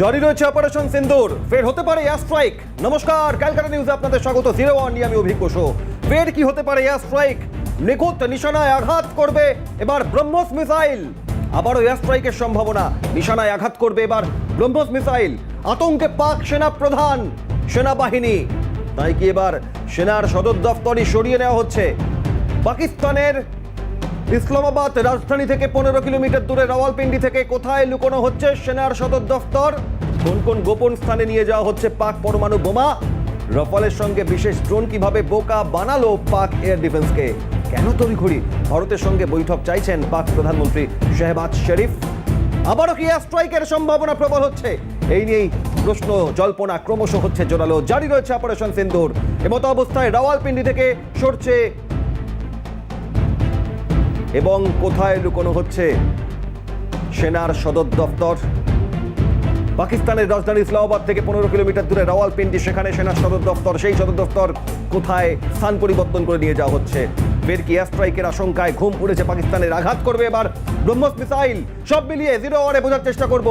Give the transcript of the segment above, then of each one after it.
জারি রয়েছে অপারেশন সিন্দুর ফের হতে পারে এয়ার স্ট্রাইক নমস্কার, ক্যালকাটা নিউজে আপনাদের স্বাগত। জিরো ওয়ান নিয়ে আমি অভিজ্ঞ। ফের কি হতে পারে এয়ার স্ট্রাইক নিখুঁত নিশানায় আঘাত করবে এবার ব্রহ্মস মিসাইল। আবারও এয়ার স্ট্রাইকের সম্ভাবনা। নিশানায় আঘাত করবে এবার ব্রহ্মস মিসাইল। আতঙ্কে পাক সেনা প্রধান, সেনাবাহিনী। তাই কি এবার সেনার সদর দফতরই সরিয়ে নেওয়া হচ্ছে? পাকিস্তানের ইসলামাবাদ, রাজধানী থেকে পনেরো কিলোমিটার দূরে রাওয়ালপিন্ডি থেকে কোথায় লুকোনো হচ্ছে সেনার সদর দফতর? কোন কোন গোপন স্থানে নিয়ে যাওয়া হচ্ছে পাক পরমাণু বোমা? রফালের সঙ্গে বিশেষ ড্রোন কীভাবে বোকা বানালো পাক এয়ার ডিফেন্সকে? কেন তড়িঘড়ি? ভারতের সঙ্গে বৈঠক চাইছেন পাক প্রধানমন্ত্রী শেহবাজ শরীফ। আবারও কি স্ট্রাইকের সম্ভাবনা প্রবল হচ্ছে? এই নিয়েই প্রশ্ন, জল্পনা ক্রমশ হচ্ছে, জোরালো। জারি রয়েছে অপারেশন সিন্দুর। এমতো অবস্থায় রাওয়ালপিন্ডি থেকে সরছে এবং কোথায় লুকোনো হচ্ছে সেনার সদর দফতর? পাকিস্তানের রাজধানী ইসলামাবাদ থেকে পনেরো কিলোমিটার দূরে রাওয়ালপিন্ডি, সেখানে সেনার সদর দফতর, সেই সদর দফতর কোথায় স্থান পরিবর্তন করে নিয়ে যাওয়া হচ্ছে? ফের কি স্ট্রাইকের আশঙ্কায় ঘুম উড়েছে পাকিস্তানের? আঘাত করবে এবার ব্রহ্মস মিসাইল। সব মিলিয়ে জিরো আওয়ারে বোঝার চেষ্টা করব।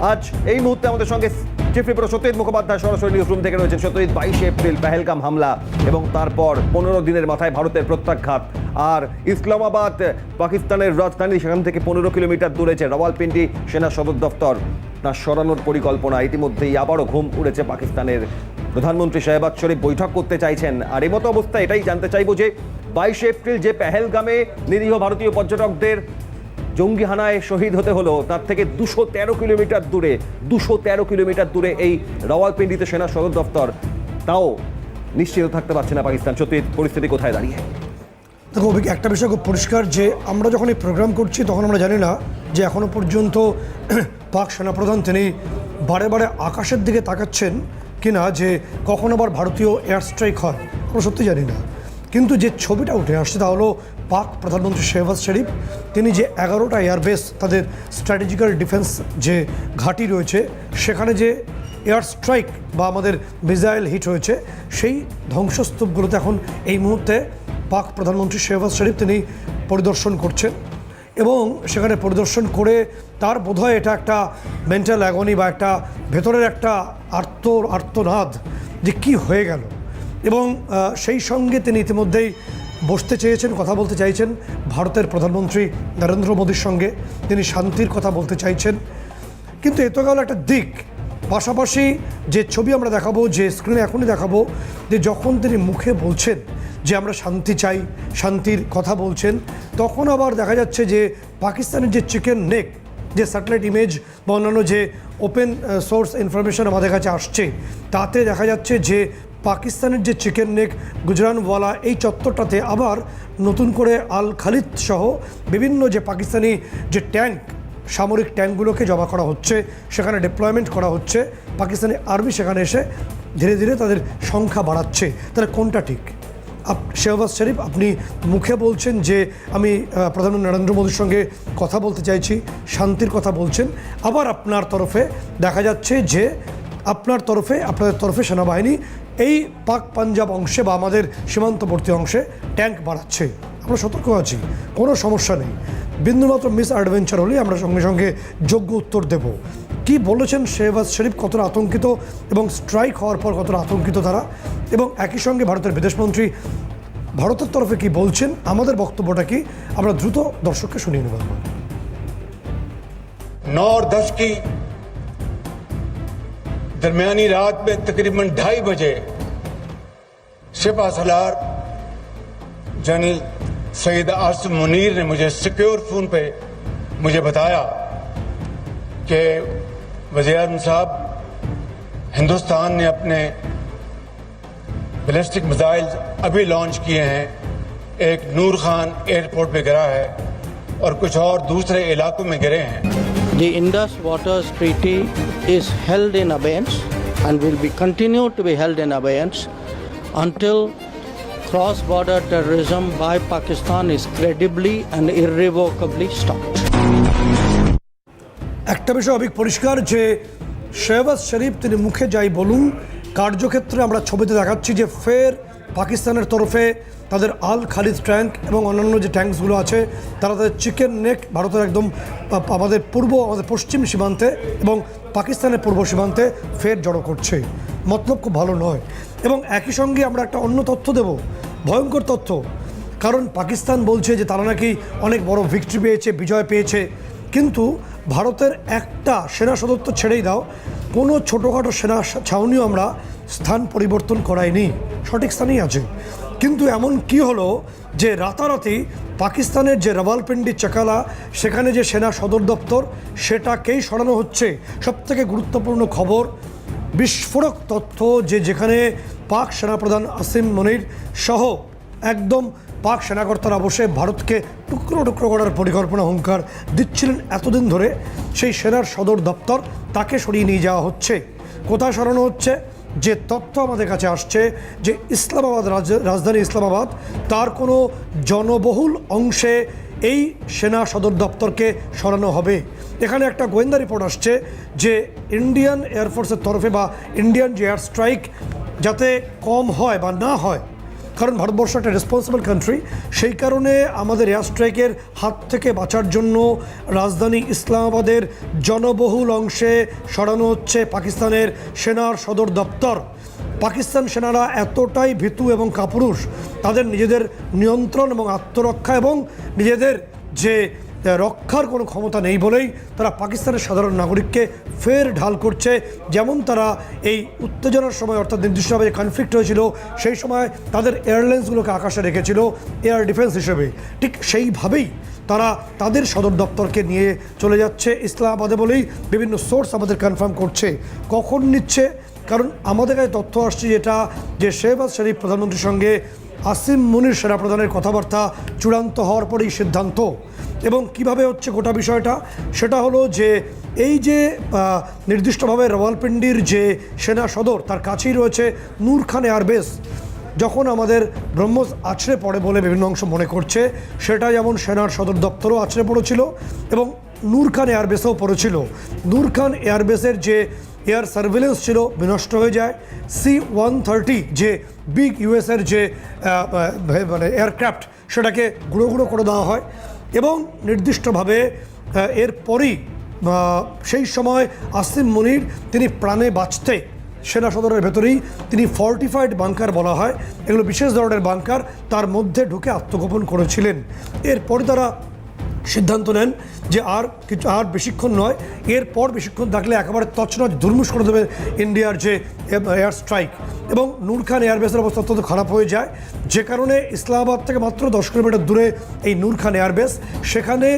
আজ এই মুহূর্তে আমাদের সঙ্গে চিফ রিপোর্টার মুখোপাধ্যায় সরাসরি নিউজ রুম থেকে রয়েছেন সত্যজিৎ। বাইশে এপ্রিল পেহেলগাম হামলা এবং তারপর পনেরো দিনের মাথায় ভারতের প্রত্যাঘাত। আর ইসলামাবাদ, পাকিস্তানের রাজধানী, সেখান থেকে পনেরো কিলোমিটার দূরে যে রাওয়ালপিন্ডি সেনা সদর দফতর, তা সরানোর পরিকল্পনা ইতিমধ্যেই আবারও ঘুম উড়েছে পাকিস্তানের। প্রধানমন্ত্রী শাহবাজ শরীফ বৈঠক করতে চাইছেন। আর এই মতো অবস্থায় এটাই জানতে চাইব যে, বাইশে এপ্রিল যে পেহেলগামে নিরীহ ভারতীয় পর্যটকদের জঙ্গি হানায় শহীদ হতে হলো। তার থেকে দুশো তেরো কিলোমিটার দূরে, দুশো তেরো কিলোমিটার দূরে এই রাওয়ালপিন্ডিতে সেনা সদর দফতর। তাও নিশ্চিত থাকতে পারছে না পাকিস্তান। সত্যি, পরিস্থিতি কোথায় দাঁড়িয়ে? দেখো, অভিজ্ঞ, একটা বিষয় খুব পরিষ্কার যে আমরা যখন এই প্রোগ্রাম করছি, তখন আমরা জানি না যে এখনও পর্যন্ত পাক সেনাপ্রধান তিনি বারে বারে আকাশের দিকে তাকাচ্ছেন কিনা যে কখন আবার ভারতীয় এয়ার স্ট্রাইক হয়। আমরা সত্যি জানি না। কিন্তু যে ছবিটা উঠে আসছে তা হলো পাক প্রধানমন্ত্রী শেহবাজ শরীফ। তিনি যে এগারোটা এয়ারবেস তাদের স্ট্র্যাটেজিক্যাল ডিফেন্স যে ঘাঁটি রয়েছে, সেখানে যে এয়ার স্ট্রাইক বা আমাদের মিসাইল হিট হয়েছে, সেই ধ্বংসস্তূপগুলোতে এখন এই মুহূর্তে পাক প্রধানমন্ত্রী শেহবাজ শরীফ তিনি পরিদর্শন করছেন। এবং সেখানে পরিদর্শন করে তার বোধহয় এটা একটা মেন্টাল অ্যাগনি বা একটা ভেতরের একটা আর্ত, আর্তনাদ যে কি হয়ে গেল। এবং সেই সঙ্গে তিনি ইতিমধ্যেই বসতে চেয়েছেন, কথা বলতে চাইছেন। ভারতের প্রধানমন্ত্রী নরেন্দ্র মোদীর সঙ্গে তিনি শান্তির কথা বলতে চাইছেন। কিন্তু এ তো গেল একটা দিক। পাশাপাশি যে ছবি আমরা দেখাবো, যে স্ক্রিনে এখনই দেখাবো, যে যখন তিনি মুখে বলছেন যে আমরা শান্তি চাই, শান্তির কথা বলছেন, তখন আবার দেখা যাচ্ছে যে পাকিস্তানের যে চিকেন নেক যে স্যাটেলাইট ইমেজ বা অন্যান্য যে ওপেন সোর্স ইনফরমেশন আমাদের কাছে আসছে, তাতে দেখা যাচ্ছে যে পাকিস্তানের যে চিকেন নেক গুজরানওয়ালা এই চত্বরটাতে আবার নতুন করে আল খালিদ সহ বিভিন্ন যে পাকিস্তানি যে ট্যাঙ্ক, সামরিক ট্যাঙ্কগুলোকে জমা করা হচ্ছে, সেখানে ডিপ্লয়মেন্ট করা হচ্ছে, পাকিস্তানি আর্মি সেখানে এসে ধীরে ধীরে তাদের সংখ্যা বাড়াচ্ছে। তাহলে কোনটা ঠিক? আপ, শেহবাজ শরীফ, আপনি মুখে বলছেন যে আমি প্রধানমন্ত্রী নরেন্দ্র মোদীর সঙ্গে কথা বলতে চাইছি, শান্তির কথা বলছেন। আবার আপনার তরফে দেখা যাচ্ছে যে আপনার তরফে, আপনাদের তরফে সেনাবাহিনী এই পাক পাঞ্জাব অংশে বা আমাদের সীমান্তবর্তী অংশে ট্যাঙ্ক বাড়াচ্ছে আমরা সতর্ক আছি কোনো সমস্যা নেই বিন্দুমাত্র মিস অ্যাডভেঞ্চার হলেই আমরা সঙ্গে সঙ্গে যোগ্য উত্তর দেব কি বলেছেন শেহবাজ শরীফ কতটা আতঙ্কিত এবং স্ট্রাইক হওয়ার পর কতটা আতঙ্কিত তারা এবং একই সঙ্গে ভারতের বিদেশমন্ত্রী ভারতের তরফে কি বলছেন আমাদের বক্তব্যটা কি আমরা দ্রুত দর্শককে শুনিয়ে নেব একবার। नौ और दस की दरमियानी रात में तकरीबन ढाई बजे सिपा सलार, जनरल सईद आसिम मुनीर ने मुझे सिक्योर फ़ोन पे मुझे बताया कि वज़ीर आज़म साहब हिंदुस्तान ने अपने बैलिस्टिक मिसाइल अभी लॉन्च किए हैं। एक नूर खान एयरपोर्ट पे गिरा है और कुछ और दूसरे इलाकों में गिरे हैं। The Indus Waters Treaty is held in abeyance and will be continued to be held in abeyance until cross-border terrorism by Pakistan is credibly and irrevocably stopped. একটা বিষয় অনেক পরিষ্কার যে শেহবাজ শরীফ, তিনি মুখে যাই বলুন, কার্যক্ষেত্রে আমরা ছবিতে দেখাচ্ছি যে ফের পাকিস্তানের তরফে তাদের আল খালিদ ট্যাঙ্ক এবং অন্যান্য যে ট্যাঙ্কসগুলো আছে, তারা তাদের চিকেন নেক ভারতের একদম আমাদের পূর্ব, আমাদের পশ্চিম সীমান্তে এবং পাকিস্তানের পূর্ব সীমান্তে ফের জড়ো করছে মতলব খুব ভালো নয় এবং একই সঙ্গে আমরা একটা অন্য তথ্য দেব, ভয়ঙ্কর তথ্য। কারণ পাকিস্তান বলছে যে তারা নাকি অনেক বড় ভিক্টরি পেয়েছে, বিজয় পেয়েছে। কিন্তু ভারতের একটা সেনা সদস্য ছেড়েই দাও, কোনো ছোটোখাটো সেনা ছাউনিও আমরা স্থান পরিবর্তন করাইনি। সঠিক স্থানেই আছে। কিন্তু এমন কি হলো যে রাতারাতি পাকিস্তানের যে রাওয়ালপিন্ডি চাকালা, সেখানে যে সেনা সদর দপ্তর, সেটাকেই সরানো হচ্ছে। সবথেকে গুরুত্বপূর্ণ খবর বিস্ফোরক তথ্য যে যেখানে পাক সেনাপ্রধান আসিম মনির সহ একদম পাক সেনাকর্তারা বসে ভারতকে টুকরো টুকরো করার পরিকল্পনা, হুঙ্কার দিচ্ছিলেন এতদিন ধরে। সেই সেনার সদর দপ্তর তাকে সরিয়ে নিয়ে যাওয়া হচ্ছে। কোথায় সরানো হচ্ছে? যে তথ্য আমাদের কাছে আসছে যে ইসলামাবাদ রাজ- রাজধানী ইসলামাবাদ তার কোনো জনবহুল অংশে এই সেনা সদর দপ্তরকে সরানো হবে। এখানে একটা গোয়েন্দা রিপোর্ট আসছে যে ইন্ডিয়ান এয়ারফোর্সের তরফে বা ইন্ডিয়ান যে এয়ার স্ট্রাইক যাতে কম হয় বা না হয়, কারণ ভারতবর্ষ একটা রেসপন্সিবল কান্ট্রি সেই কারণে আমাদের এয়ার স্ট্রাইকের হাত থেকে বাঁচার জন্য রাজধানী ইসলামাবাদের জনবহুল অংশে সরানো হচ্ছে পাকিস্তানের সেনার সদর দপ্তর। পাকিস্তান সেনারা এতটাই ভীতু এবং কাপুরুষ, তাদের নিজেদের নিয়ন্ত্রণ এবং আত্মরক্ষা এবং নিজেদের যে রক্ষার কোনো ক্ষমতা নেই বলেই তারা পাকিস্তানের সাধারণ নাগরিককে ফের ঢাল করছে। যেমন তারা এই উত্তেজনার সময় অর্থাৎ নির্দিষ্টভাবে কনফ্লিক্ট হয়েছিল, সেই সময় তাদের এয়ারলাইন্সগুলোকে আকাশে রেখেছিল এয়ার ডিফেন্স হিসেবে। ঠিক সেইভাবেই তারা তাদের সদর দপ্তরকে নিয়ে চলে যাচ্ছে ইসলামাবাদে বলেই বিভিন্ন সোর্স আমাদের কনফার্ম করছে। কখন নিচ্ছে? কারণ আমাদের কাছে তথ্য আসছে যেটা যে শেহবাজ শরীফ প্রধানমন্ত্রীর সঙ্গে আসিম মুনির সেনাপ্রধানের কথাবার্তা চূড়ান্ত হওয়ার পরেই সিদ্ধান্ত। এবং কীভাবে হচ্ছে গোটা বিষয়টা? সেটা হলো যে, এই যে নির্দিষ্টভাবে রাওয়ালপিন্ডির যে সেনা সদর, তার কাছেই রয়েছে নূর খান এয়ারবেস। যখন আমাদের ব্রহ্মস আছড়ে পড়ে বলে বিভিন্ন অংশ মনে করছে, সেটা যেমন সেনার সদর দপ্তরও আছড়ে পড়েছিল এবং নূর খান এয়ারবেসেও পড়েছিল। নূর খান এয়ারবেসের যে এয়ার সার্ভেলেন্স ছিল বিনষ্ট হয়ে যায়। সি ওয়ান থার্টি যে বিগ ইউএসের যে মানে এয়ারক্রাফট, সেটাকে গুঁড়ো গুঁড়ো করে দেওয়া হয় এবং নির্দিষ্টভাবে এরপরই সেই সময় আসিম মনির তিনি প্রাণে বাঁচতে সেনা সদরের ভেতরেই তিনি ফর্টিফাইড বাংকার বলা হয়। এগুলো বিশেষ ধরনের বাংকার তার মধ্যে ঢুকে আত্মগোপন করেছিলেন। এরপরে তারা সিদ্ধান্ত নেন যে আর কিছু আর বেশিক্ষণ নয়, এরপর বেশিক্ষণ থাকলে একেবারে তছনছ দুর্মুষ করে দেবে ইন্ডিয়ার যে এয়ার স্ট্রাইক এবং নূর খান এয়ারবেসের অবস্থা অত্যন্ত খারাপ হয়ে যায়। যে কারণে ইসলামাবাদ থেকে মাত্র দশ কিলোমিটার দূরে এই নূর খান এয়ারবেস সেখানে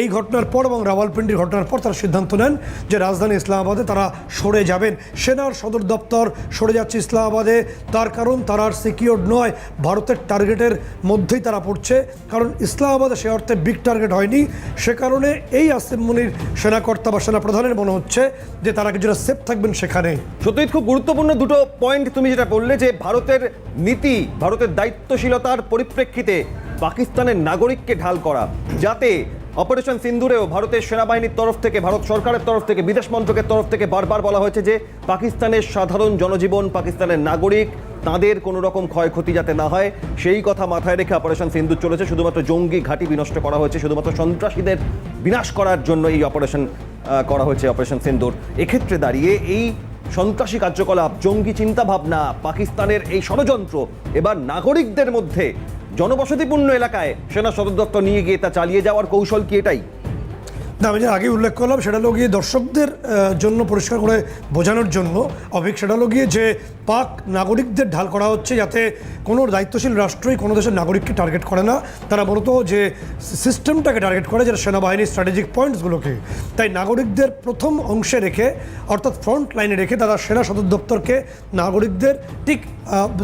এই ঘটনার পর এবং রাওয়ালপিন্ডির ঘটনার পর তারা সিদ্ধান্ত নেন যে রাজধানী ইসলামাবাদে তারা সরে যাবেন। সেনার সদর দপ্তর সরে যাচ্ছে ইসলামাবাদে। তার কারণ তারা আর সিকিওর নয়, ভারতের টার্গেটের মধ্যেই তারা পড়ছে। কারণ ইসলামাবাদে সে অর্থে বিগ টার্গেট হয়নি। সে কারণে এই আসিম মুনির সেনাকর্তা বা সেনাপ্রধানের মনে হচ্ছে যে তারা কিছুটা সেফ থাকবেন সেখানে। সত্যি খুব গুরুত্বপূর্ণ দুটো পয়েন্ট তুমি যেটা বললে যে ভারতের নীতি, ভারতের দায়িত্বশীলতার পরিপ্রেক্ষিতে পাকিস্তানের নাগরিককে ঢাল করা, যাতে অপারেশন সিন্দুরেও ভারতের সেনাবাহিনীর তরফ থেকে, ভারত সরকারের তরফ থেকে, বিদেশ মন্ত্রকের তরফ থেকে বারবার বলা হয়েছে যে পাকিস্তানের সাধারণ জনজীবন, পাকিস্তানের নাগরিক, তাদের কোনো রকম ক্ষয়ক্ষতি যাতে না হয়, সেই কথা মাথায় রেখে অপারেশন সিন্দুর চলেছে। শুধুমাত্র জঙ্গি ঘাঁটি বিনষ্ট করা হয়েছে, শুধুমাত্র সন্ত্রাসীদের বিনাশ করার জন্য এই অপারেশন করা হয়েছে অপারেশন সিন্দুর। এক্ষেত্রে দাঁড়িয়ে এই সন্ত্রাসী কার্যকলাপ, জঙ্গি চিন্তাভাবনা, পাকিস্তানের এই ষড়যন্ত্র, এবার নাগরিকদের মধ্যে জনবসতিপূর্ণ এলাকায় সেনা সদর দপ্তর নিয়ে গিয়ে তা চালিয়ে যাওয়ার কৌশল কি এটাই? না, আমি যে আগে উল্লেখ করলাম, সেটা হলো গিয়ে দর্শকদের জন্য পরিষ্কার করে বোঝানোর জন্য অভিক, সেটা হলো গিয়ে যে পাক নাগরিকদের ঢাল করা হচ্ছে যাতে কোনো দায়িত্বশীল রাষ্ট্রই কোনো দেশের নাগরিককে টার্গেট করে না। তারা মূলত যে সিস্টেমটাকে টার্গেট করে, যেটা সেনাবাহিনীর স্ট্র্যাটেজিক পয়েন্টসগুলোকে তাই নাগরিকদের প্রথম অংশে রেখে, অর্থাৎ ফ্রন্ট লাইনে রেখে তারা সেনা সদর দপ্তরকে নাগরিকদের ঠিক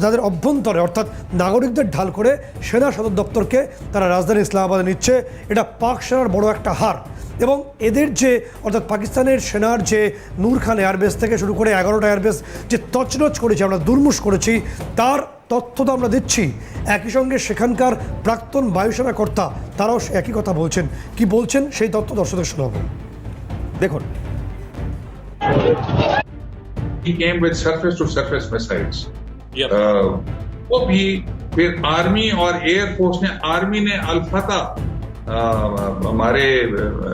তাদের অভ্যন্তরে, অর্থাৎ নাগরিকদের ঢাল করে সেনা সদর দপ্তরকে তারা রাজধানী ইসলামাবাদে নিচ্ছে। এটা পাক সেনার বড় একটা হার। এবং এদের যে অর্থাৎ পাকিস্তানের সেনার যে নূর খান এয়ারবেস থেকে শুরু করে এগারোটা এয়ারবেস যে তছনছ করেছি আমরা দুর্মুষ করেছি তার তথ্য তো আমরা দিচ্ছি একই সঙ্গে সেখানকার প্রাক্তন বায়ুসেনা কর্তা তারাও একই কথা বলছেন কি বলছেন সেই তথ্য দর্শকদের শোনাব দেখুন He came with surface to surface missiles. Yep. Uh, वो भी फिर आर्मी और एयरफोर्स ने आर्मी ने अल्फता हमारे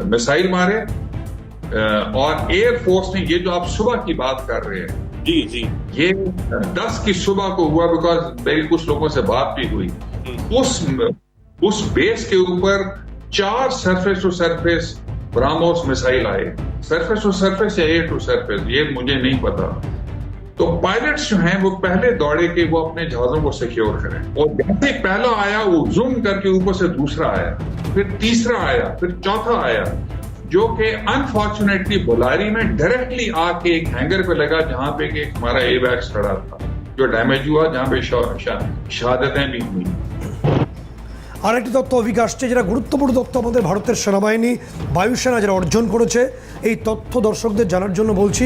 मिसाइल मारे और एयरफोर्स ने ये जो आप सुबह की बात कर रहे हैं जी जी। ये दस की सुबह को हुआ बिकॉज़ मेरी कुछ लोगों से बात भी हुई। उस उस बेस के ऊपर चार surface to surface BrahMos missile आए। सरफेस टू सरफेस या एयर टू सरफेस ये मुझे नहीं पता। तो पायलट्स जो हैं वो पहले दौड़े के वो अपने जहाजों को सिक्योर करें और जैसे ही पहला आया वो जूम करके ऊपर से दूसरा आया फिर तीसरा आया फिर चौथा आया जो कि अनफॉर्चुनेटली बुलारी में डायरेक्टली आके एक हैंगर पे लगा जहां पे कि हमारा ए बैग्स खड़ा था जो डैमेज हुआ जहां पे शा- शा- शहादतें भी हुई আরেকটি তথ্য অভিজ্ঞ আসছে যেটা গুরুত্বপূর্ণ তথ্য আমাদের ভারতের সেনাবাহিনী বায়ুসেনা যারা অর্জন করেছে এই তথ্য দর্শকদের জানার জন্য বলছি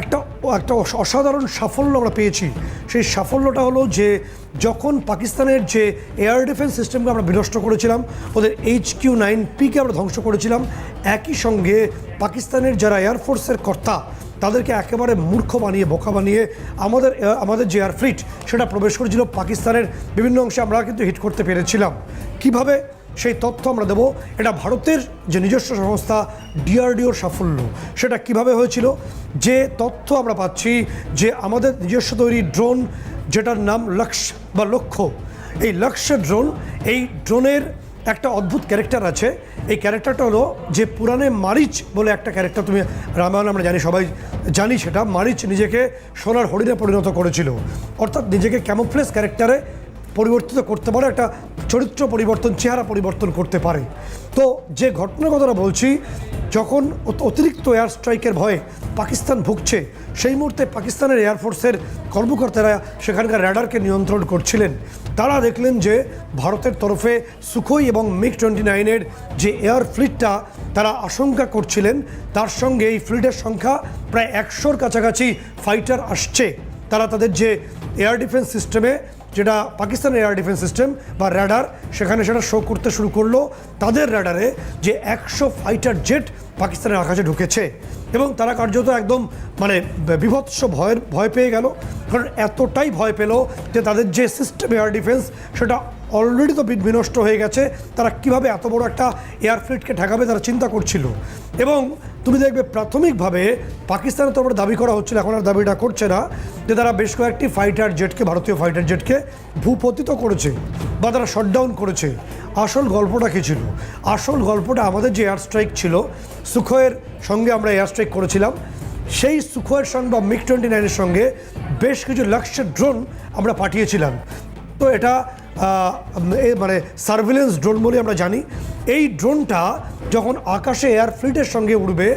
একটা একটা অসাধারণ সাফল্য আমরা পেয়েছি। সেই সাফল্যটা হলো যে যখন পাকিস্তানের যে এয়ার ডিফেন্স সিস্টেমকে আমরা বিনষ্ট করেছিলাম, ওদের এইচ কিউ নাইন পিকে আমরা ধ্বংস করেছিলাম, একই সঙ্গে পাকিস্তানের যারা এয়ারফোর্সের কর্তা, তাদেরকে একেবারে মূর্খ বানিয়ে, বোকা বানিয়ে আমাদের আমাদের যে এয়ার ফ্লিট, সেটা প্রবেশ করেছিল পাকিস্তানের বিভিন্ন অংশে আমরা কিন্তু হিট করতে পেরেছিলাম। কীভাবে? সেই তথ্য আমরা দেব। এটা ভারতের যে নিজস্ব সংস্থা ডিআরডিওর সাফল্য, সেটা কীভাবে হয়েছিল? যে তথ্য আমরা পাচ্ছি যে আমাদের নিজস্ব তৈরি ড্রোন, যেটার নাম লক্ষ বা লক্ষ্য, এই লক্ষ্য ড্রোন, এই ড্রোনের একটা অদ্ভুত ক্যারেক্টার আছে। এই ক্যারেক্টারটা হলো যে পুরাণে মারিচ বলে একটা ক্যারেক্টার, তুমি রামায়ণ আমরা জানি, সবাই জানি সেটা। মারিচ নিজেকে সোনার হরিণে পরিণত করেছিল। অর্থাৎ নিজেকে ক্যামোফ্লেস ক্যারেক্টারে পরিবর্তিত করতে পারে, একটা চরিত্র পরিবর্তন, চেহারা পরিবর্তন করতে পারে। তো যে ঘটনার কথাটা বলছি, যখন অতিরিক্ত এয়ার স্ট্রাইকের ভয়ে পাকিস্তান ভুগছে, সেই মুহূর্তে পাকিস্তানের এয়ারফোর্সের কর্মকর্তারা সেখানকার র্যাডারকে নিয়ন্ত্রণ করছিলেন। তারা দেখলেন যে ভারতের তরফে সুখোই এবং মিগ টোয়েন্টি নাইনের যে এয়ার ফ্লিটটা তারা আশঙ্কা করছিলেন, তার সঙ্গে এই ফ্লিটের সংখ্যা প্রায় একশোর কাছাকাছি ফাইটার আসছে। তারা তাদের যে এয়ার ডিফেন্স সিস্টেমে যেটা পাকিস্তানের এয়ার ডিফেন্স সিস্টেম বা র্যাডার সেখানে সেটা শো করতে শুরু করল তাদের র্যাডারে যে একশো ফাইটার জেট পাকিস্তানের আকাশে ঢুকেছে। এবং তারা কার্যত একদম মানে বিভৎস ভয়ের, ভয় পেয়ে গেল। কারণ এতটাই ভয় পেল যে তাদের যে সিস্টেম এয়ার ডিফেন্স সেটা অলরেডি তো বিনষ্ট হয়ে গেছে। তারা কীভাবে এত বড় একটা এয়ার ফ্লিটকে ঠেকাবে তারা চিন্তা করছিল। এবং তুমি দেখবে প্রাথমিকভাবে পাকিস্তানের তরফে দাবি করা হচ্ছিল, এখন আর দাবিটা করছে না, যে তারা বেশ কয়েকটি ফাইটার জেটকে, ভারতীয় ফাইটার জেটকে ভূপতিত করেছে বা তারা শটডাউন করেছে। আসল গল্পটা কী ছিল? আসল গল্পটা আমাদের যে এয়ার স্ট্রাইক ছিল, সুখয়ের সঙ্গে আমরা এয়ার স্ট্রাইক করেছিলাম। সেই সুখয়ের সঙ্গে বা মিগ টোয়েন্টি নাইনের সঙ্গে বেশ কিছু লক্ষ্যের ড্রোন আমরা পাঠিয়েছিলাম। তো এটা মানে সার্ভিলেন্স ড্রোন বলে আমরা জানি। এই ড্রোনটা যখন আকাশে এয়ার ফ্লিটের সঙ্গে উড়বে,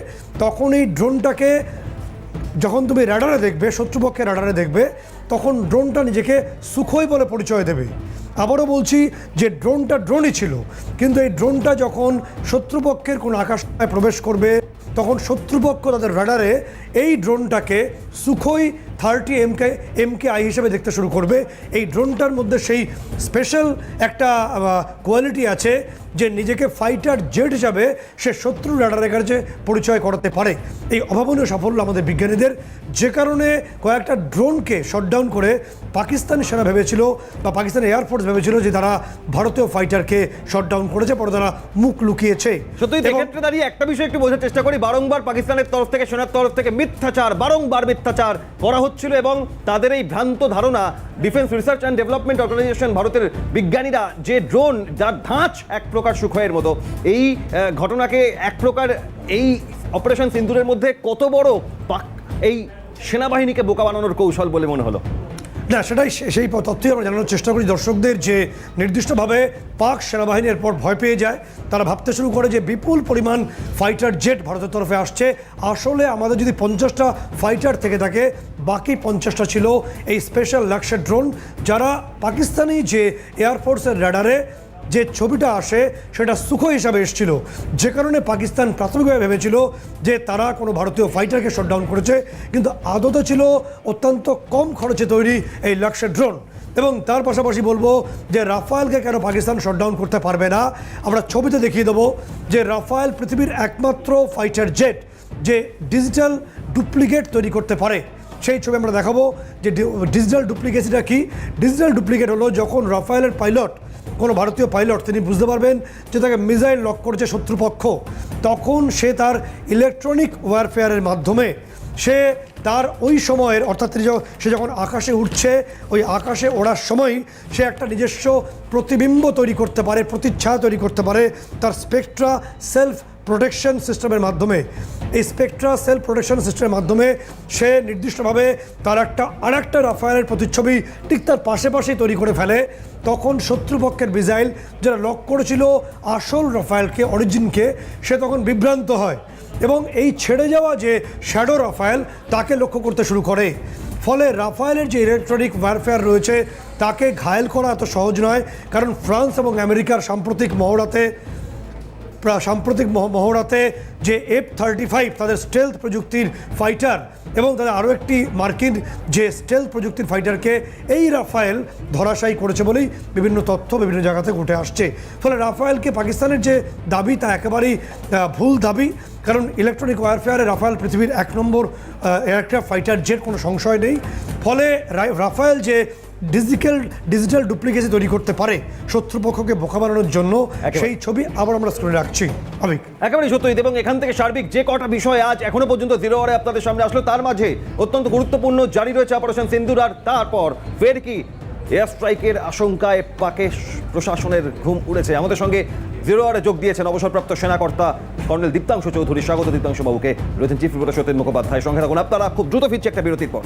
তখন এই ড্রোনটাকে যখন তুমি র্যাডারে দেখবে, শত্রুপক্ষের র্যাডারে দেখবে, তখন ড্রোনটা নিজেকে সুখই বলে পরিচয় দেবে। আবারও বলছি যে ড্রোনটা ড্রোনই ছিল, কিন্তু এই ড্রোনটা যখন শত্রুপক্ষের কোনো আকাশ প্রবেশ করবে, তখন শত্রুপক্ষ তাদের র্যাডারে এই ড্রোনটাকে Sukhoi thirty MK MK I হিসেবে দেখতে শুরু করবে। এই ড্রোনটার মধ্যে সেই স্পেশাল একটা কোয়ালিটি আছে যে নিজেকে ফাইটার জেট হিসাবে সে শত্রু র্যাডারের কাছে পরিচয় করাতে পারে। এই অভাবনীয় সাফল্য আমাদের বিজ্ঞানীদের। যে কারণে কয়েকটা ড্রোনকে শটডাউন করে পাকিস্তানি সেনা ভেবেছিল বা পাকিস্তান এয়ারফোর্স ভেবেছিল যে তারা ভারতীয় ফাইটারকে শটডাউন করেছে পরে তারা মুখ লুকিয়েছে। সত্যি এক্ষেত্রে দাঁড়িয়ে একটা বিষয় একটু বোঝার চেষ্টা করি। বারংবার পাকিস্তানের তরফ থেকে সেনার তরফ থেকে মিথ্যাচার বারংবার মিথ্যাচার। করা হচ্ছিল এবং তাদের এই ভ্রান্ত ধারণা defence research and development organisation ভারতের বিজ্ঞানীরা যে ড্রোন যার ধাঁচ এক প্রকার সুখয়ের মতো। এই ঘটনাকে এক প্রকার এই অপারেশন সিন্দুরের মধ্যে কত বড় পাক এই সেনাবাহিনীকে বোকা বানানোর কৌশল বলে মনে হলো? না, সেটাই সেই তথ্যই আমরা জানানোর চেষ্টা করি দর্শকদের যে নির্দিষ্টভাবে পাক সেনাবাহিনীর পর ভয় পেয়ে যায়। তারা ভাবতে শুরু করে যে বিপুল পরিমাণ ফাইটার জেট ভারতের তরফে আসছে। আসলে আমাদের যদি পঞ্চাশটা ফাইটার থেকে থাকে, বাকি পঞ্চাশটা ছিল এই স্পেশাল লাক্সার ড্রোন যারা পাকিস্তানি যে এয়ারফোর্সের র্যাডারে যে ছবিটা আসে সেটা সুখ হিসাবে এসেছিল। যে কারণে পাকিস্তান প্রাথমিকভাবে ভেবেছিল যে তারা কোনো ভারতীয় ফাইটারকে শটডাউন করেছে, কিন্তু আদতে ছিল অত্যন্ত কম খরচে তৈরি এই লাক্সার ড্রোন এবং তার পাশাপাশি বলব যে রাফায়েলকে কেন পাকিস্তান শটডাউন করতে পারবে না, আমরা ছবিতে দেখিয়ে দেবো যে রাফায়েল পৃথিবীর একমাত্র ফাইটার জেট যে ডিজিটাল ডুপ্লিকেট তৈরি করতে পারে। সেই ছবি আমরা দেখাবো যে ডিজিটাল ডুপ্লিকেসিটা কি? ডিজিটাল ডুপ্লিকেট হলো যখন রাফায়েলের পাইলট কোনো ভারতীয় পাইলট, তিনি বুঝতে পারবেন যে তাকে মিসাইল লক করছে শত্রুপক্ষ। তখন সে তার ইলেকট্রনিক ওয়ারফেয়ারের মাধ্যমে, সে তার ওই সময়ের, অর্থাৎ সে যখন আকাশে উঠছে, ওই আকাশে ওড়ার সময় সে একটা নিজস্ব প্রতিবিম্ব তৈরি করতে পারে, প্রতিচ্ছায়া তৈরি করতে পারে, তার স্পেকট্রা সেলফ প্রোটেকশন সিস্টেমের মাধ্যমে, এই স্পেকট্রা সেল প্রোটেকশন সিস্টেমের মাধ্যমে সে নির্দিষ্টভাবে তার একটা, আরেকটা রাফায়েলের প্রতিচ্ছবি ঠিক তার পাশে পাশেই তৈরি করে ফেলে। তখন শত্রুপক্ষের মিসাইল যারা লক করেছিল আসল রাফায়েলকে অরিজিনকে, সে তখন বিভ্রান্ত হয় এবং এই ছেড়ে যাওয়া যে শ্যাডো রাফায়েল তাকে লক্ষ্য করতে শুরু করে। ফলে রাফায়েলের যে ইলেকট্রনিক ওয়ারফেয়ার রয়েছে তাকে ঘায়েল করা এত সহজ নয়, কারণ ফ্রান্স এবং আমেরিকার সাম্প্রতিক মহড়াতে সাম্প্রতিক মহ- মহড়াতে যে এফ থার্টি ফাইভ তাদের স্টেলথ প্রযুক্তির ফাইটার এবং তাদের আরও একটি মার্কিন যে স্টেলথ প্রযুক্তির ফাইটারকে এই রাফায়েল ধরাশায়ী করেছে বলেই বিভিন্ন তথ্য বিভিন্ন জায়গা থেকে উঠে আসছে। ফলে রাফায়েলকে পাকিস্তানের যে দাবি, তা একেবারেই ভুল দাবি। কারণ ইলেকট্রনিক ওয়ারফেয়ারে রাফায়েল পৃথিবীর এক নম্বর এয়ারক্রাফট ফাইটার জেট কোনো সংশয় নেই। ফলে রাফায়েল যে ডিজিটাল ডিজিটাল ডুপ্লিকেসি তৈরি করতে পারে। শত্রুপক্ষকে বোকা বানানোর জন্য। সেই ছবি আবার আমরা স্ক্রিনে রাখছি। আবিক। একেবারেই সত্যজিৎ এবং এখান থেকে সার্বিক যে কটা বিষয় আজ এখনও পর্যন্ত জিরো আওয়ারে আপনাদের সামনে আসলো তার মাঝে অত্যন্ত গুরুত্বপূর্ণ জারি রয়েছে অপারেশন সিন্দুর আর তারপর ফের কি এয়ার স্ট্রাইকের আশঙ্কায় পাকে প্রশাসনের ঘুম উড়েছে। আমাদের সঙ্গে জিরো আওয়ারে যোগ দিয়েছেন অবসরপ্রাপ্ত সেনাকর্তা কর্নেল দীপ্তাংশু চৌধুরী। স্বাগত দীপ্তাংশু বাবুকে। রয়েছেন চিফ রিপোর্টার সত্যেন মুখোপাধ্যায়। সঙ্গে থাকুন আপনারা। খুব দ্রুত ফিরছে একটা বিরতির পর।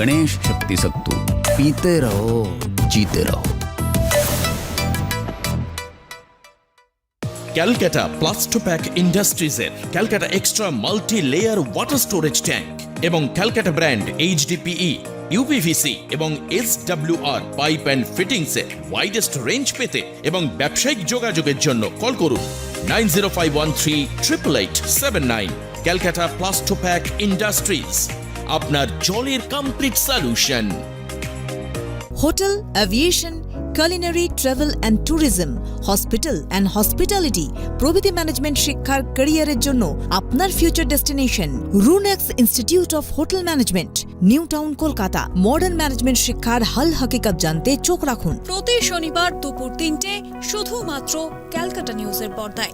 गणेश शक्ति सत्तू पीते रहो जीते रहो Calcutta Plastopack ইন্ডাস্ট্রিজের Calcutta extra multi layer water storage tank এবং ক্যালকাটা ব্র্যান্ড এইচডিপিই ইউপিভিসি এবং এস আর পাইপ অ্যান্ড ফিটিংসের ওয়াইডেস্ট রেঞ্জ পেতে এবং ব্যবসায়িক যোগাযোগের জন্য কল করুন nine zero five one three triple eight seven nine Calcutta Plastopack industries আপনার জলের complete solution hotel aviation culinary travel and tourism hospital and hospitality প্রভৃতি ম্যানেজমেন্ট শিক্ষার ক্যারিয়ারের জন্য আপনার future destination Runex institute of hotel management new town Kolkata modern management শিক্ষার হাল হাকিকত জানতে চোখ রাখুন। প্রতি শনিবার দুপুর তিনটে শুধুমাত্র ক্যালকাটা নিউজের পর্দায়।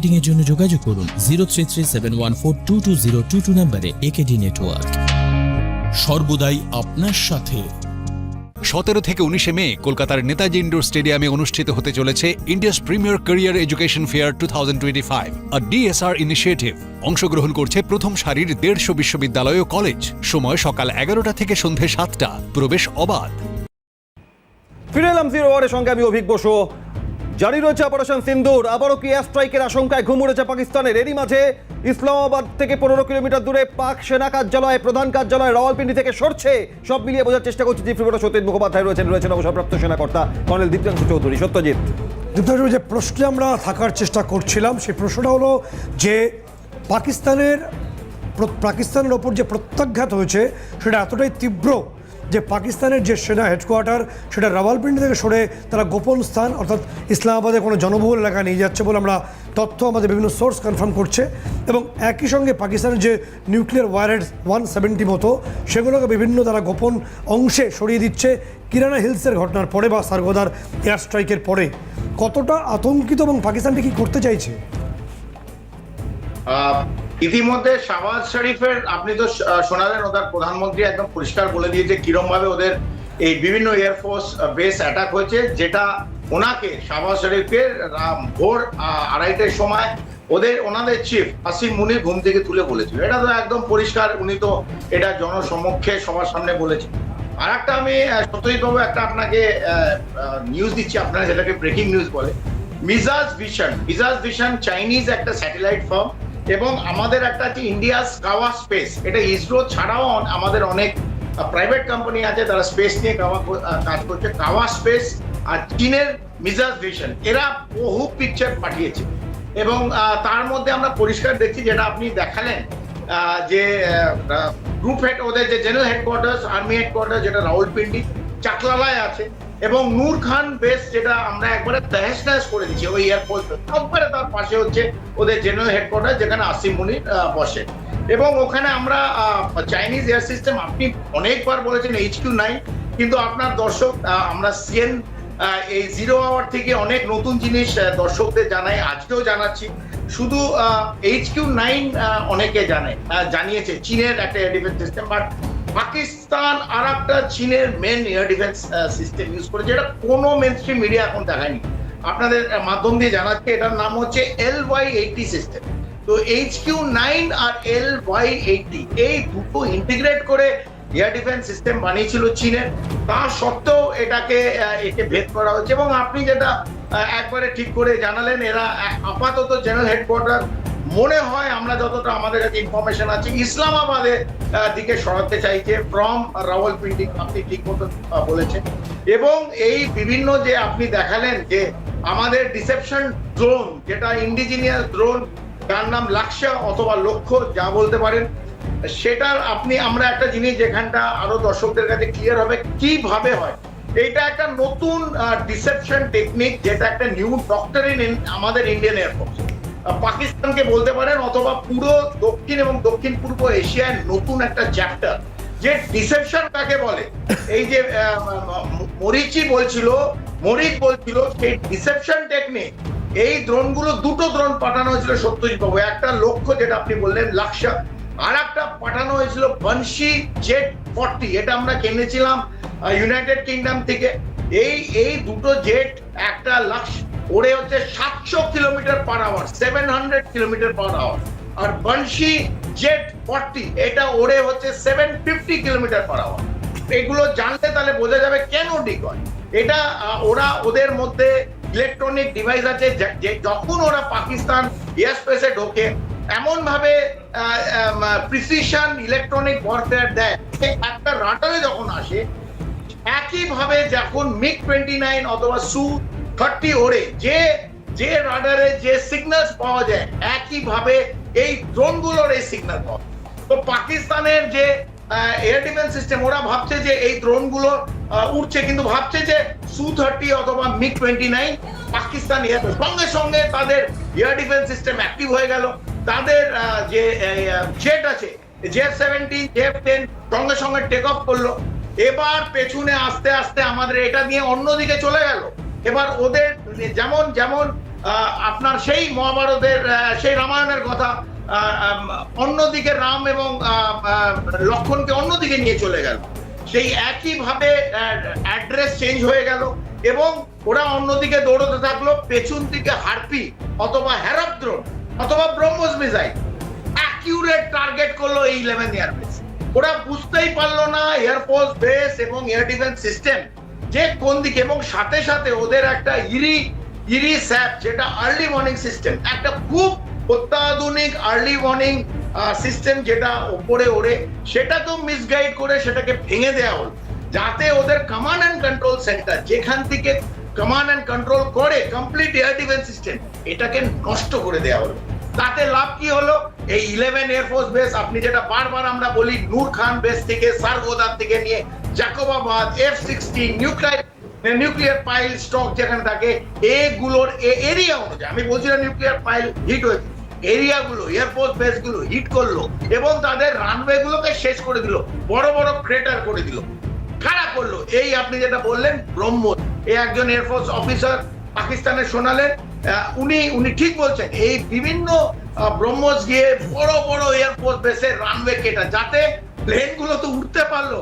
এর জন্য যোগাযোগ করুন zero three three seven one four two two zero two two নম্বরে একেডি নেটওয়ার্ক সর্বদাই আপনার সাথে। সতেরো থেকে উনিশে মে কলকাতার নেতাজি ইন্ডোর স্টেডিয়ামে অনুষ্ঠিত হতে চলেছে India's premier career education fair two thousand twenty five DSR initiative অংশগ্রহণ করছে প্রথম সারির দেড়শো বিশ্ববিদ্যালয় ও কলেজ। সময় সকাল এগারোটা থেকে সন্ধে সাতটা। প্রবেশ অবাধ। ফিরে এলাম জিরো ওয়ারের সঙ্গে আমি বসু। জারি রয়েছে অপারেশন সিন্দুর। আবারও কি এয়ার স্ট্রাইকের আশঙ্কায় ঘুম উড়েছে পাকিস্তানের? এরই মাঝে ইসলামাবাদ থেকে পনেরো কিলোমিটার দূরে পাক সেনা কার্যালয়, প্রধান কার্যালয় রাওয়ালপিন্ডি থেকে সরছে। সব মিলিয়ে বোঝার চেষ্টা করছি চিফ রিপোর্টার সত্যজিৎ মুখোপাধ্যায় রয়েছেন রয়েছেন অবসরপ্রাপ্ত সেনাকর্তা কর্নেল দীপ্তাংশু চৌধুরী। সত্যজিৎ। দীপ্তাংশু যে প্রশ্নে আমরা থাকার চেষ্টা করছিলাম, সেই প্রশ্নটা হলো যে পাকিস্তানের পাকিস্তানের ওপর যে প্রত্যাঘাত হয়েছে, সেটা এতটাই তীব্র যে পাকিস্তানের যে সেনা হেডকোয়ার্টার সেটা রাওয়ালপিন্ডি থেকে সরে তারা গোপন স্থান, অর্থাৎ ইসলামাবাদে কোনো জনবহুল এলাকা নিয়ে যাচ্ছে বলে আমরা তথ্য আমাদের বিভিন্ন সোর্স কনফার্ম করছে। এবং একই সঙ্গে পাকিস্তানের যে নিউক্লিয়ার ওয়ারেড ওয়ান সেভেন্টি মতো, সেগুলোকে বিভিন্ন তারা গোপন অংশে সরিয়ে দিচ্ছে কিরানা হিলসের ঘটনার পরে বা সার্গোদার এয়ার স্ট্রাইকের পরে। কতটা আতঙ্কিত এবং পাকিস্তানটি কি করতে চাইছে? ইতিমধ্যে শাহবাজ শরীফের আপনি তো শোনালেন ওদের প্রধানমন্ত্রী একদম পরিষ্কার বলে দিয়েছে কিরম ভাবে ওদের এই বিভিন্ন এয়ারফোর্স বেস অ্যাটাক হয়েছে যেটা ওনাকে শাহবাজ শরীফকে ভোর আড়াইটার সময় ওদের ওনাদের চিফ আসিম মুনির ঘুম থেকে তুলে বলেছিল। এটা তো একদম পরিষ্কার উনি তো এটা জনসমক্ষে সবার সামনে বলেছেন। আর একটা আমি আহ, সত্যজিৎ বাবু একটা আপনাকে নিউজ দিচ্ছি আপনারা যেটাকে ব্রেকিং নিউজ বলে। Mizar vision Mizar vision Chinese একটা স্যাটেলাইট ফার্ম এবং আমাদের একটা আছে ইন্ডিয়াস কাওয়া স্পেস এটা ইসরো ছাড়াও আমাদের অনেক প্রাইভেট কোম্পানি আছে, তারা স্পেস নিয়ে কাওয়া কাজ করছে। কাওয়া স্পেস আর চীনের মিজাজ ভিশন এরা বহু পিকচার পাঠিয়েছে। এবং তার মধ্যে আমরা পরিষ্কার দেখছি যেটা আপনি দেখালেন যে গ্রুপ হেড ওদের যে জেনারেল হেডকোয়ার্টার্স আর্মি হেডকোয়ার্টার যেটা রাউলপিন্ডি চাকলালায় আছে। এবং নূর খান বেস যেটা আমরা একবারে তহস নহস করে দিচ্ছি, ওই এয়ারপোর্ট একবারে তার পাশে হচ্ছে ওদের জেনারেল হেডকোয়ার্টার যেখানে আসিম মুনির বসে। এবং ওখানে আমরা চাইনিজ এয়ার সিস্টেম আপনি অনেকবার বলেছেন এইচ কিউ নাইন কিন্তু আপনার দর্শক আমরা সিএন এই জিরো আওয়ার থেকে অনেক নতুন জিনিস দর্শকদের জানাই, আজকেও জানাচ্ছি। শুধু এইচ কিউ নাইন অনেকে জানে জানিয়েছে, চীনের একটা ডিফেন্স সিস্টেম বাট পাকিস্তান আর একটা চীনের main air defence system use করে যেটা কোনো মেন স্ট্রিম মিডিয়া এখন দেখায়নি। আপনাদের মাধ্যম দিয়ে জানাচ্ছে, এটার নাম হচ্ছে এল ওয়াই এইটি সিস্টেম তো এইচ কিউ নাইন আর এল ওয়াই এইটি এই দুটো ইন্টিগ্রেট করে এয়ার ডিফেন্স সিস্টেম বানিয়েছিল চীনের তা সত্ত্বেও এটাকে একে ভেদ করা হচ্ছে এবং আপনি যেটা একবারে ঠিক করে জানালেন, এরা আপাতত জেনারেল হেডকোয়ার্টার মনে হয় আমরা যতটা আমাদের কাছে ইনফরমেশন আছে ইসলামাবাদের দিকে সরাতে চাইছে ফ্রম রাওয়ালপিন্ডি আপনি ঠিক মতো বলেছেন। এবং এই বিভিন্ন যে আপনি দেখালেন যে আমাদের ডিসেপশন ড্রোন যেটা ইন্ডিজিনিয়াস ড্রোন যার নাম লাক্সা অথবা লক্ষ্য, যা বলতে পারেন, সেটার আপনি, আমরা একটা জিনিস যেখানটা আরও দর্শকদের কাছে ক্লিয়ার হবে, কীভাবে হয়? এটা একটা নতুন ডিসেপশন টেকনিক যেটা একটা নিউ ডক্টরিন আমাদের ইন্ডিয়ান এয়ারফোর্স পাকিস্তানকে বলতে পারেন অথবা পুরো দক্ষিণ এবং দক্ষিণ পূর্ব এশিয়ার নতুন একটা চ্যাপ্টার যে ডিসেপশন কাকে বলে? এই যে মরিচি বলছিল, মরিচ বলছিল সেই ডিসেপশন টেকনিক এই ড্রোনগুলো দুটো ড্রোন পাঠানো হয়েছিল সত্যজিৎ বাবু। একটা লক্ষ্য যেটা আপনি বললেন লাক্সা আর একটা পাঠানো হয়েছিল বনশি জেট ফর্টি, এটা আমরা কিনেছিলাম ইউনাইটেড কিংডম থেকে। এই এই দুটো জেট, একটা লাক্স ওড়ে হচ্ছে সাতশো kilometre per hour seven hundred kilometre per hour আর বনশি জেট ফর্টি, এটা ওড়ে হচ্ছে seven fifty kilometre per hour এগুলো জানলে তাহলে বোঝা যাবে কেন ডিকয় এটা ওরা ওদের মধ্যে ইলেকট্রনিক ডিভাইস আছে যখন ওরা পাকিস্তান এয়ার স্পেসে ঢোকে এমন ভাবে প্রিসিশন ইলেকট্রনিক ওয়ারফেয়ার দেয়। একটা রাটারে যখন আসে, একইভাবে যখন মিগ টোয়েন্টি নাইন অথবা সু থার্টি ওড়ে যে যে রাডারে যে সিগন্যাল পাওয়া যায়, একইভাবে এই ড্রোনগুলোর এই সিগন্যাল পাওয়া। তো পাকিস্তানের যে এয়ার ডিফেন্স সিস্টেম ওরা ভাবছে যে এই ড্রোনগুলো উঠছে কিন্তু ভাবছে যে সু থার্টি অথবা MiG twenty nine Pakistan air সঙ্গে সঙ্গে তাদের এয়ার ডিফেন্স সিস্টেম অ্যাক্টিভ হয়ে গেল। তাদের যে জেট আছে জেফ সেভেন্টিন জেফ টেন সঙ্গে সঙ্গে টেক অফ করল। এবার পেছনে আস্তে আস্তে আমাদের এটা নিয়ে অন্যদিকে চলে গেল। এবার ওদের যেমন যেমন আপনার সেই মহাভারতের সেই রামায়ণের কথা অন্যদিকে রাম এবং লক্ষণকে অন্যদিকে নিয়ে চলে গেল। সেই একইভাবে অ্যাড্রেস চেঞ্জ হয়ে গেল এবং ওরা অন্যদিকে দৌড়তে থাকল, পেছন দিকে হারপি অথবা হ্যারাপদ্রোন অথবা ব্রহ্মস মিসাইল অ্যাকিউরেট টার্গেট করল এই ইলেভেন এয়ারবেস ওরা বুঝতেই পারল না এয়ারফোর্স বেস এবং এয়ার ডিফেন্স সিস্টেম যে কোন দিকে, এবং সাথে সাথে ওদের একটা ইরি ইরি স্যাপ, যেটা আর্লি মর্নিং সিস্টেম একটা খুব অত্যাধুনিক আর্লি মর্নিং সিস্টেম যেটা ওপরে ওড়ে সেটাকেও মিসগাইড করে সেটাকে ভেঙে দেওয়া হল। যাতে ওদের কমান্ড অ্যান্ড কন্ট্রোল সেন্টার যেখান থেকে কমান্ড অ্যান্ড কন্ট্রোল করে কমপ্লিট এয়ার ডিফেন্স সিস্টেম এটাকে নষ্ট করে দেওয়া হলো। তাতে লাভ কি হলো? এই ইলেভেন এয়ারফোর্স বেস আপনি যেটা বারবার আমরা বলি, নূর খান বেস থেকে, সারগোদার থেকে নিয়ে Jacobabad F sixteen nuclear nuclear pile stock যেখানে থাকে, এগুলোর এরিয়া অনুযায়ী, আমি বলছি না নিউক্লিয়ার পাইল হিট হয়েছে এরিয়াগুলো এয়ারফোর্স বেসগুলো হিট করল এবং তাদের রানওয়ে গুলোকে শেষ করে দিল, বড় বড় ক্রেটার করে দিল। খারাপ করল। এই আপনি যেটা বললেন ব্রহ্মোস এই একজন এয়ারফোর্স অফিসার পাকিস্তানের শোনালেন উনি উনি ঠিক বলছেন, এই বিভিন্ন ব্রহ্মোস গিয়ে বড় বড় এয়ারফোর্স বেসের রানওয়ে কেটা, যাতে প্লেনগুলো তো উঠতে পারল।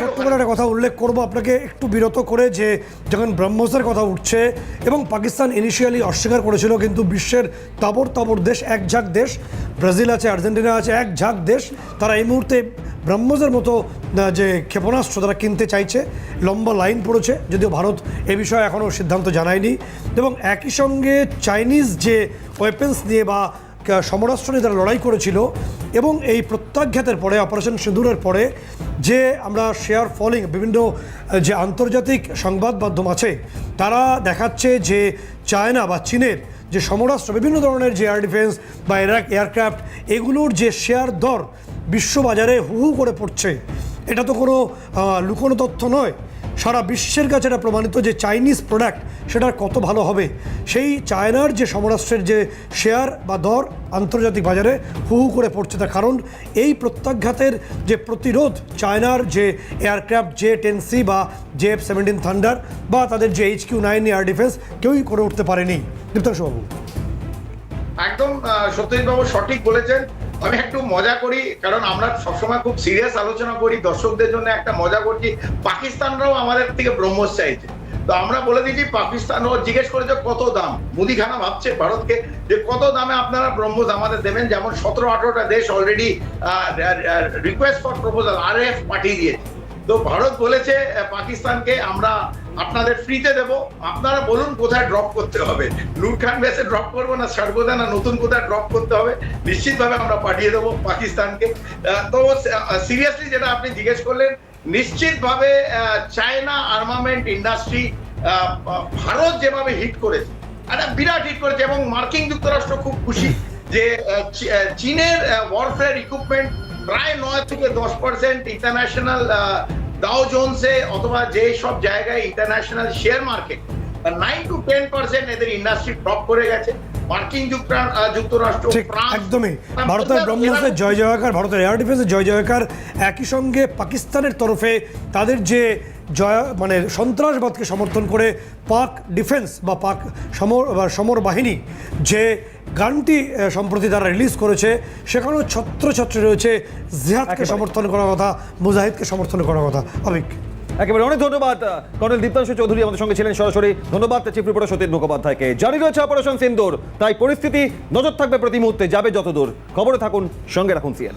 ছোট্ট করে একটা কথা উল্লেখ করব আপনাকে একটু বিরত করে যে যখন ব্রহ্মসের কথা উঠছে এবং পাকিস্তান ইনিশিয়ালি অস্বীকার করেছিল কিন্তু বিশ্বের তাবর তাবর দেশ এক ঝাঁক দেশ ব্রাজিল আছে আর্জেন্টিনা আছে এক ঝাঁক দেশ তারা এই মুহূর্তে ব্রহ্মসের মতো যে ক্ষেপণাস্ত্র তারা কিনতে চাইছে লম্বা লাইন পড়েছে যদিও ভারত এ বিষয়ে এখনও সিদ্ধান্ত জানায়নি। এবং একই সঙ্গে চাইনিজ যে ওয়েপেন্স নিয়ে বা সমরাষ্ট্র নিয়ে তারা লড়াই করেছিল এবং এই প্রত্যাঘাতের পরে অপারেশন সিঁদুরের পরে যে আমরা শেয়ার ফলিং বিভিন্ন যে আন্তর্জাতিক সংবাদ মাধ্যম আছে, তারা দেখাচ্ছে যে চায়না বা চীনের যে সমরাস্ত্র, বিভিন্ন ধরনের যে এয়ার ডিফেন্স বা এরাক এয়ারক্রাফট এগুলোর যে শেয়ার দর বিশ্ববাজারে হু হু করে পড়ছে। এটা তো কোনো লুকোনো তথ্য নয়। সারা বিশ্বের কাছে এটা প্রমাণিত যে চাইনিজ প্রোডাক্ট সেটার কত ভালো হবে। সেই চায়নার যে সমরাষ্ট্রের যে শেয়ার বা দর আন্তর্জাতিক বাজারে হু হু করে পড়ছে তার কারণ এই প্রত্যাঘাতের যে প্রতিরোধ চায়নার যে এয়ারক্রাফট জে টেন সি বা জে এফ সেভেন্টিন থান্ডার বা তাদের যে H Q nine air defence কেউই করে উঠতে পারেনি। দীপ্তাংশুবাবু একদম সত্যজিৎ বাবু সঠিক বলেছেন। আমি একটু মজা করি, কারণ আমরা সবসময় খুব সিরিয়াস আলোচনা করি, দর্শকদের জন্য একটা মজা করছি। পাকিস্তানরাও আমাদের থেকে ব্রহ্মস চাইছে। তো আমরা বলে দিচ্ছি পাকিস্তান ও জিজ্ঞেস করেছে, কত দাম? মুদিখানা ভাবছে ভারতকে, যে কত দামে আপনারা ব্রহ্মস আমাদের দেবেন? যেমন সতেরো আঠারোটা দেশ অলরেডি রিকোয়েস্ট ফর প্রপোজাল আর পাঠিয়ে দিয়েছে। তো ভারত বলেছে পাকিস্তানকে আমরা আপনাদের ফ্রিতে দেব। আপনারা বলুন কোথায় ড্রপ করতে হবে। নূর খান ব্যাসে ড্রপ করব না সারগোদা না, নতুন কোথায় ড্রপ করতে হবে? নিশ্চিতভাবে আমরা পাঠিয়ে দেবো পাকিস্তানকে। তো সিরিয়াসলি যেটা আপনি জিজ্ঞেস করলেন, নিশ্চিতভাবে চায়না আর্মামেন্ট ইন্ডাস্ট্রি ভারত যেভাবে হিট করেছে, একটা বিরাট হিট করেছে এবং মার্কিন যুক্তরাষ্ট্র খুব খুশি যে চীনের ওয়ারফেয়ার ইকুইপমেন্ট প্রায় নয় থেকে দশ পার্সেন্ট ইন্টারন্যাশনাল ডাও জোনসে অথবা যে সব জায়গায় international share market nine to ten percent এদের ইন্ডাস্ট্রি ড্রপ করে গেছে। মার্কিন যুক্তরা- যুক্তরাষ্ট্র একদমই। ভারতের ব্রহ্মসের জয় জয়কার ভারতের এয়ার ডিফেন্সের জয় জয়কার একই সঙ্গে পাকিস্তানের তরফে তাদের যে জয় মানে সন্ত্রাসবাদকে সমর্থন করে পাক ডিফেন্স বা পাক সমর সমর বাহিনী যে গানটি সম্প্রতি তারা রিলিজ করেছে। সেখানেও ছত্রছত্রে রয়েছে। জিহাদকে সমর্থন করার কথা মুজাহিদকে সমর্থন করার কথা। অভিক একেবারে অনেক ধন্যবাদ। কর্নেল দীপ্তাংশু চৌধুরী আমাদের সঙ্গে ছিলেন সরাসরি। ধন্যবাদ চিফ রিপোর্টার সতীন মুখোপাধ্যায়কে। জারি রয়েছে অপারেশন সিন্দুর। তাই পরিস্থিতি নজর থাকবে প্রতি মুহূর্তে যাবে যতদূর। খবরে থাকুন সঙ্গে রাখুন CN